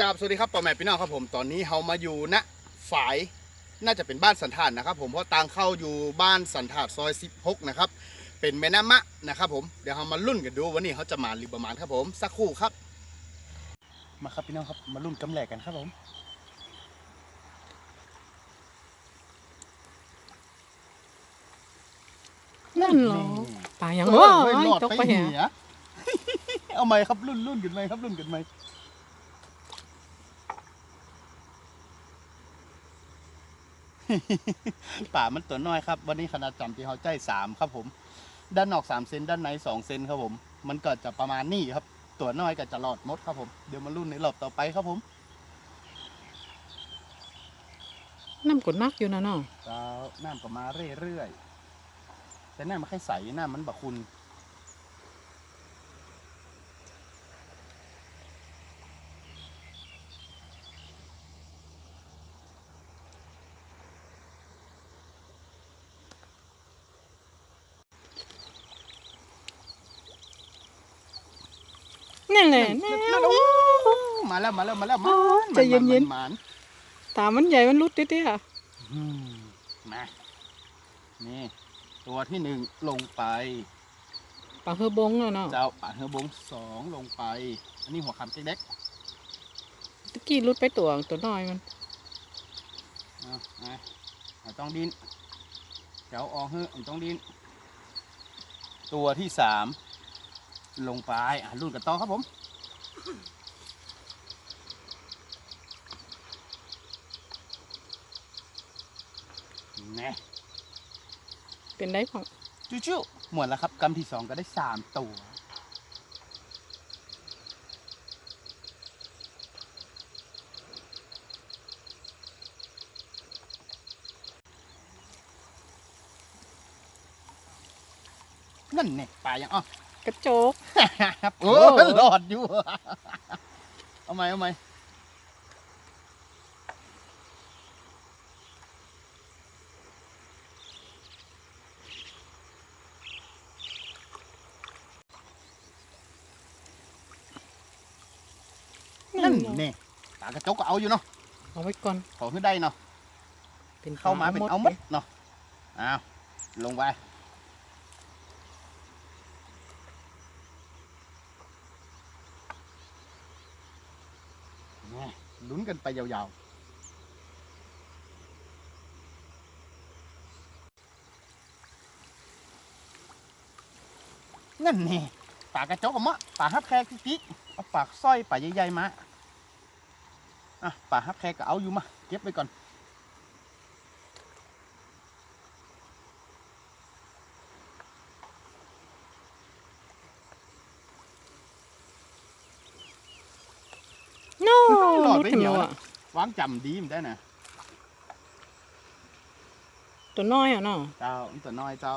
กราบสวัสดีครับพ่อแม่พี่น้องครับผมตอนนี้เฮามาอยู่ณฝายน่าจะเป็นบ้านสันทานนะครับ ผมเพราะตางเข้าอยู่บ้านสันทานซอย 16 นะครับ เป็นแม่น้ำมะนะครับผมเดี๋ยวเรามาลุ้นกันดูวันนี้เขาจะมาหรือประมาณครับผมสักครู่ครับ มาครับพี่น้องครับมาลุ้นกำแหลกกันครับผมนั่นเหรอป่ายังเอโอ้อเฮ้ยยหลอดตกไปไปเหีแหะยเอาไหมครับรุ่นรุ่นกันไหมครับรุ่นกันไหม ป่ามันตัวน้อยครับ วันนี้ขนาดจำที่เขาใจสามครับผม ด้านนอกสามเซนด้านในสองเซนครับผม มันก็จะประมาณนี้ครับ ตัวน้อยก็จะหลอดมดครับผม เดี๋ยวมารุ่นในรอบต่อไปครับผมน้ำกดนักอยู่นะเนาะเจ้าน้ำก็มาเรื่อยๆ แต่น้ำมันแค่ใสน้ำมันบักคุณ นี่แหละนั่แน่นนั่นโอ้มาแล้วมาแล้วมาแล้วมาโอ้ใจเย็นๆๆมันตามันใหญ่มันรุดเตี้ยอืมมานี่ ตัวที่หนึ่งลงไปๆป่าเฮอบงอะเนาะเจ้าป่าเฮอบงสองลงไป อันนี้หัวคำเล็กตะกี้รุดไปตัวตัวน้อยมันๆเอามาเอาต้องดินเจ้าออกเฮ้เอาต้องดินตัวที่สาม ลงไปอะรุ่นกันต่อครับผมแน่เป็นได้พอจู้ๆหมดแล้วครับกำที่สองก็ได้สามตัวนั่นเนี่ยปลายังอ๋อ กระโจก โอ้โอ้ หลอดอยู่ เอาไหมเอาไหมนั่นเนี่ยปลากระจกก็เอาอยู่เนาะเอาไว้ก่อนขอขึ้นได้เนาะ เป็นเข้ามาเป็นเอาหมดเนาะอ้าวลงไป ลุ้นกันไปยาวๆนั่นแน่ปากกระจกมะปากฮับแคกกิ๊กๆเอาปากสร้อยปากใหญ่ๆมาอะปากฮับแคกก็เอาอยู่มาเก็บไปก่อน โน่ หลอด รุด ไม่ถึงเหี่ยวแล้วนะอะวางจำดีมันได้นะตัวน้อยอะเนาะเจ้ามันตัวน้อยเจ้า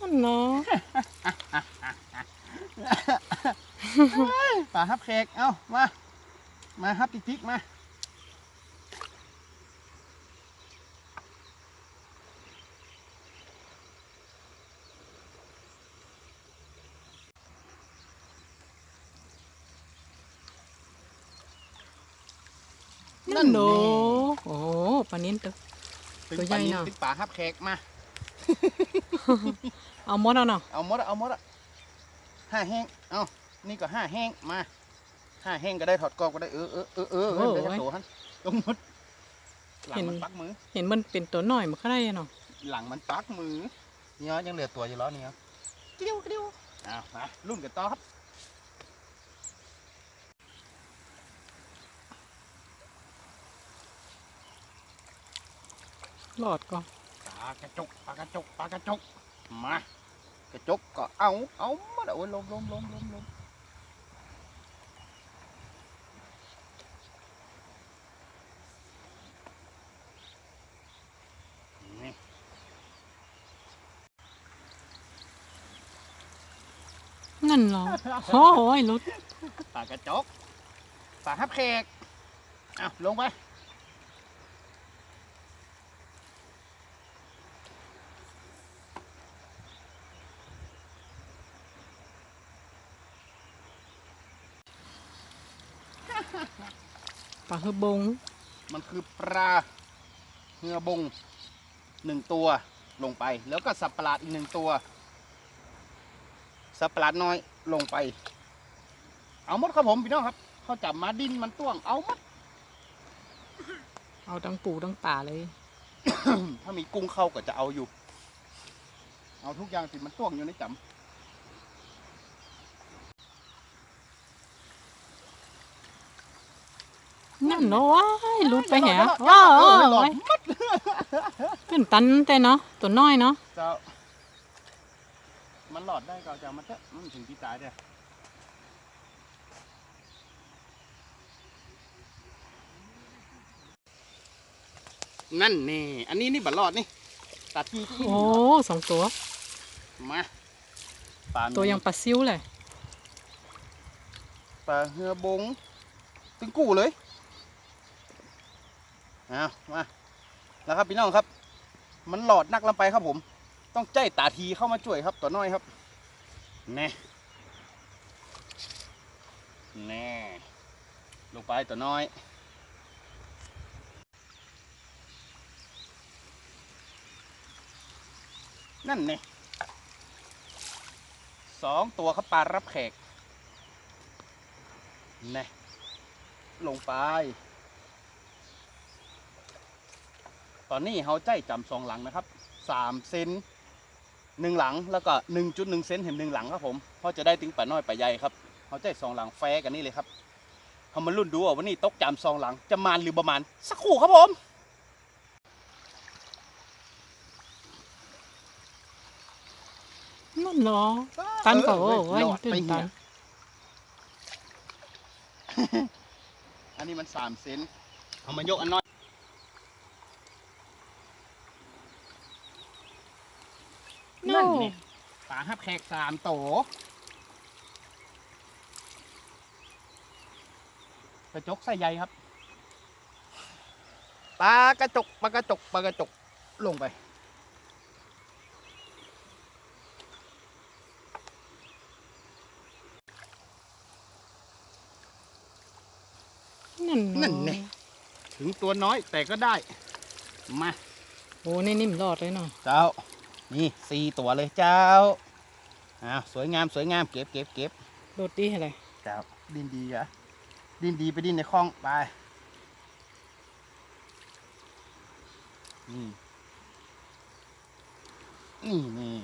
นั่นเนาะปลาฮับแขกเอ้ามา มาฮับติ๊กติ๊กมา นั่นโนโอ้ปลานิ้นตัวตึงตัวใหญ่ปลานิลเนาะตึงปลาฮับแขกมา เอาหมดแล้วเนาะเอาหมดอะเอาหมดอะห้าแห้งเอานี่ก็ห้าแห้งมาห้าแห้งก็ได้ถอดกรอบก็ได้เออเออเออเออเออเดี๋ยวจะโตฮันตรงหมดหลังมันปักมือ เห็นมันเป็นตัวน้อยมันก็ได้อะเนาะหลังมันปักมือเนี่ยยังเหลือตัวอยู่แล้วเนี่ยกระเดียวกระเดียวอ้าวมารุ่นกันต่อครับ หลอดก่อนปลากระจกปลากระจกปลากระจกมากระจกก็เอาเอามาเดี๋ยวลมลมลมลมลมนี่นั่นเหรอโอ้ยรุดปลากระจกปลาฮับแขกเอาลงไป ปลาเฮือบง มันคือปลาเหือบงหนึ่งตัวลงไป แล้วก็สับปะหลาดอีกหนึ่งตัว สับปะหลาดน้อยลงไป เอาหมดครับผมพี่น้องครับ เขาจับมาดินมันต้วงเอาหมดเอาทั้งปูทั้งป่าเลย ถ้ามีกุ้งเข้าก็จะเอาอยู่ เอาทุกอย่างที่มันต้วงอยู่ในจนั่ นเนาะว้ายหลุดไปแหำว้าวเออไม่หลอดไว้เป็นตันแต่เนาะตัวน้อยเนาะเจ้ามันหลอดได้ก็เอาจะเอามาเถอะมันถึงที่ตายเด้อนั่นนี่ อันนี้นี่บัลลอดนี่ตัดที่ที่โอ้สองตัว มาปลาตัวยังปลาซิวเลย ปลาเหือบง ตึงกู้เลย เอามาแล้วครับพี่น้องครับ มันหลอดนักลำไปครับผม ต้องใจตาทีเข้ามาช่วยครับตัวน้อยครับแน่แน่ลงไปตัวน้อยนั่นเนี่ยสองตัวครับปลารับแขกแน่ลงไป ตอนนี้เขาใจจำสองหลังนะครับสามเซนหนึ่งหลังแล้วก็หนึ่งจุดหนึ่งเซนเห็นหนึ่งหลังครับผมเพราะจะได้ถึงป่าน้อยป่าใหญ่ครับเขาใจสองหลังแฟร์กันนี่เลยครับเขามารุ่นดูว่าวันนี้ตกจำสองหลังจะมานหรือประมาณสักครู่ครับผมนั่นเนาะตันก็โอ้เออยหลอดตื่ไปนเหี้ตัยนอันนี้มันสามเซนเอามายกอันน้อย นั่นเนี่ยปลาฮับแขกสามโตกระจกใส่ใหญ่ครับปลากระจกปลากระจกปลากระจกลงไป นั่นนั่นไงถึงตัวน้อยแต่ก็ได้ มา โอ้นี่นิ่มรอดเลยเนาะเจ้า นี่สี่ตัวเลยเจ้าอ้าวสวยงามสวยงามเก็บเก็บเก็บโดดดีอะไรเจ้าดินดีเหรอะดินดีไปดินในคลองไปนี่นี่นี่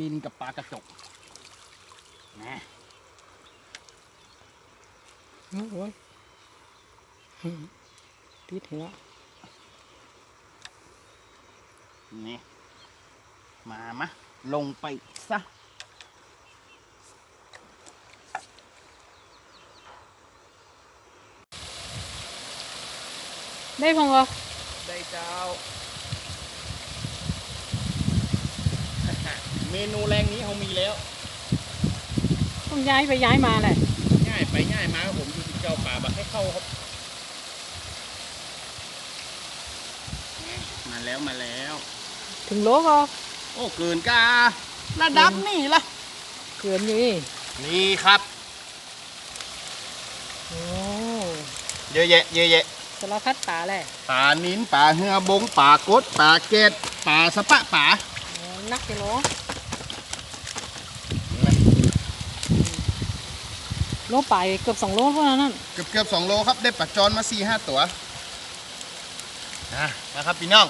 ดินกับปลากระจกนะ โอ้ยอืมติดหัวนี่มามะ ลงไปซะได้พงวะได้เจ้า เมนูแรงนี้เขามีแล้ว ต้องย้ายไปย้ายมาแหละง่าย ไปง่ายมาครับผมอยู่ที่เจ้าป่าบักให้เข้าครับมาแล้วมาแล้ว ถึงโลก็โอ้เกินการะดับนี่ละเกินอยู่นี่นี่ครับโอ้เยอะแยะเยอะแยะสารพัดป่าแหละป่านินป่าเหือบงป่ากดป่าเกตป่าสะปะป่าโอ้นักกิโล โลไปเกือบสองโลเพราะนั้น เกือบเกือบสองโลครับได้ปลาจอนมาสี่ห้าตัวนะนะครับพี่น้อง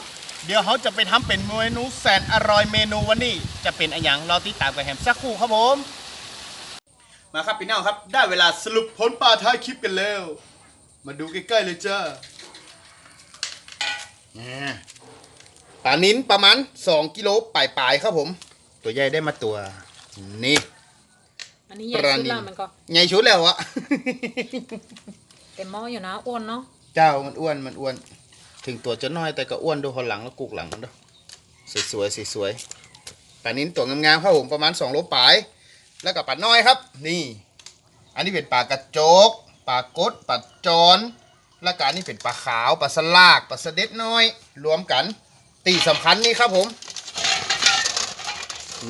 เดี๋ยวเขาจะไปทำเป็นเมนูแสนอร่อยเมนูวันนี้จะเป็นอะไรอย่างเราติดตามกันแฮมสักครู่ครับผมมาครับพี่น้องครับ ได้เวลาสรุปผลปลาท้ายคลิปกันแล้ว มาดูใกล้ๆเลยจ้านี่ปลานิ้นประมาณ 2 กิโลปลายๆครับผม ตัวใหญ่ได้มาตัว นี่ อันนี้ใหญ่ปลาสุดนิล ละมันก็ ใหญ่ชุดแล้วอะเต็มหม้ออยู่นะอ้วนเนาะเจ้ามันอ้วนมันอ้วน ถึงตัวจะน้อยแต่ก็อ้วนดูคนหลังแล้วกุกหลังเด้อสวยๆสวยๆปลานิ้นตัวงามๆครับผมประมาณ2โลปลาย แล้วก็ปลาน้อยครับ นี่ อันนี้เป็นปลากระโจกปลากดปลาจอนแล้วก็อันนี้เป็นปลาขาวปลาสลากปลาสะเด็ดน้อย รวมกัน ตีสำคัญนี่ครับผม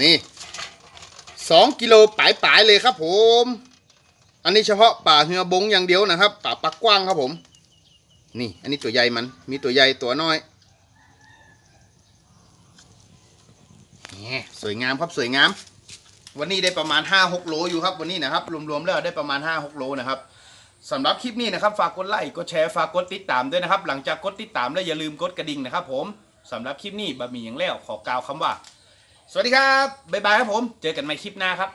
นี่ สองกิโลปลายๆเลยครับผม อันนี้เฉพาะป่าเหือบงอย่างเดียวนะครับ ป่าปักกว้างครับผม นี่ อันนี้ตัวใหญ่มัน มีตัวใหญ่ตัวน้อยนี่สวยงามครับสวยงาม วันนี้ได้ประมาณ 5-6 โลอยู่ครับวันนี้นะครับ รวมๆแล้วได้ประมาณ 5-6 โลนะครับสำหรับคลิปนี้นะครับ ฝากกดไลค์ กดแชร์ ฝากกดติดตามด้วยนะครับ หลังจากกดติดตามแล้วอย่าลืมกดกระดิ่งนะครับผม สำหรับคลิปนี้บะหมี่อย่างแล้วขอกล่าวคำว่า สวัสดีครับ บ๊ายบายครับผม เจอกันใหม่คลิปหน้าครับ